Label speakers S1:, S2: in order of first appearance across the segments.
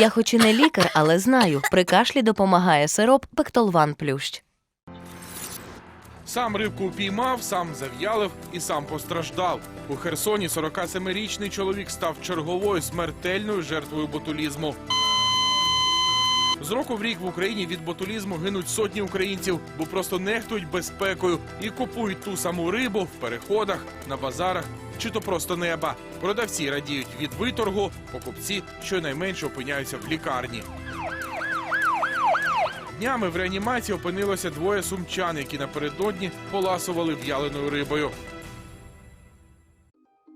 S1: Я хоч і не лікар, але знаю, при кашлі допомагає сироп Пектолван Плющ.
S2: Сам рибку упіймав, сам зав'ялив і сам постраждав. У Херсоні 47-річний чоловік став черговою смертельною жертвою ботулізму. З року в рік в Україні від ботулізму гинуть сотні українців, бо просто нехтують безпекою і купують ту саму рибу в переходах, на базарах чи то просто неба. Продавці радіють від виторгу, покупці щонайменше опиняються в лікарні. Днями в реанімації опинилося двоє сумчан, які напередодні поласували в'яленою рибою.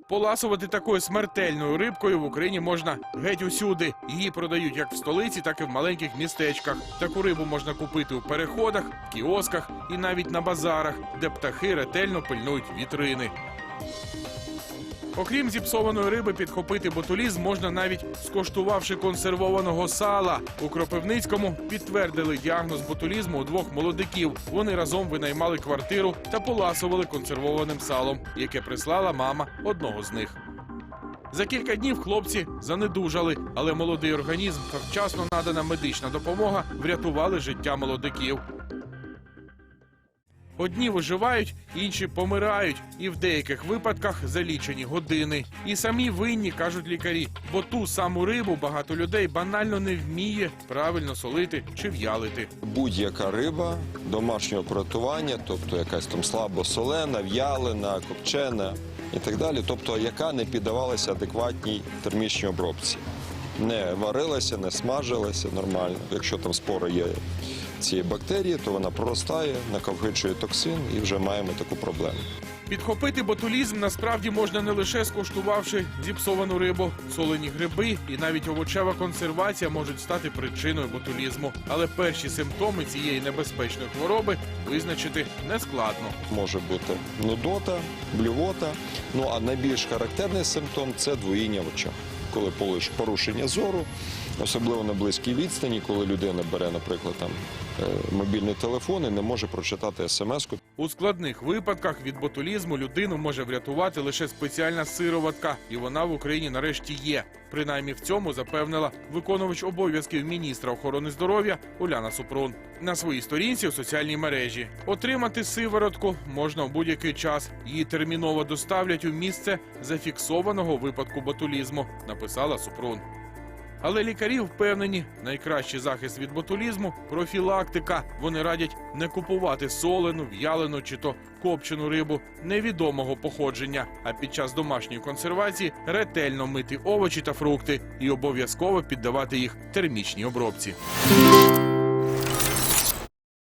S2: Поласувати такою смертельною рибкою в Україні можна геть усюди. Її продають як в столиці, так і в маленьких містечках. Таку рибу можна купити у переходах, кіосках і навіть на базарах, де птахи ретельно пильнують вітрини. Окрім зіпсованої риби, підхопити ботулізм можна навіть скоштувавши консервованого сала. У Кропивницькому підтвердили діагноз ботулізму у двох молодиків. Вони разом винаймали квартиру та поласували консервованим салом, яке прислала мама одного з них. За кілька днів хлопці занедужали, але молодий організм та вчасно надана медична допомога врятували життя молодиків. Одні виживають, інші помирають, і в деяких випадках за лічені години. І самі винні кажуть лікарі, бо ту саму рибу багато людей банально не вміє правильно солити чи в'ялити.
S3: Будь-яка риба домашнього приготування, тобто якась там слабосолена, в'ялена, копчена і так далі, тобто яка не піддавалася адекватній термічній обробці. Не варилася, не смажилася нормально. Якщо там спори є цієї бактерії, то вона проростає, накопичує токсин і вже маємо таку проблему.
S2: Підхопити ботулізм насправді можна не лише скуштувавши зіпсовану рибу, солені гриби і навіть овочева консервація можуть стати причиною ботулізму. Але перші симптоми цієї небезпечної хвороби визначити нескладно.
S3: Може бути нудота, блювота. Ну а найбільш характерний симптом це двоїння в очах. Коли порушення зору, особливо на близькій відстані, коли людина бере, наприклад, там е, мобільний телефон і не може прочитати смс-ку.
S2: У складних випадках від ботулізму людину може врятувати лише спеціальна сироватка, і вона в Україні нарешті є. Принаймні в цьому запевнила виконувач обов'язків міністра охорони здоров'я Уляна Супрун на своїй сторінці у соціальній мережі. Отримати сиворотку можна в будь-який час. Її терміново доставлять у місце зафіксованого випадку ботулізму, написала Супрун. Але лікарі впевнені, найкращий захист від ботулізму профілактика. Вони радять не купувати солену, в'ялену чи то копчену рибу невідомого походження, а під час домашньої консервації ретельно мити овочі та фрукти і обов'язково піддавати їх термічній обробці.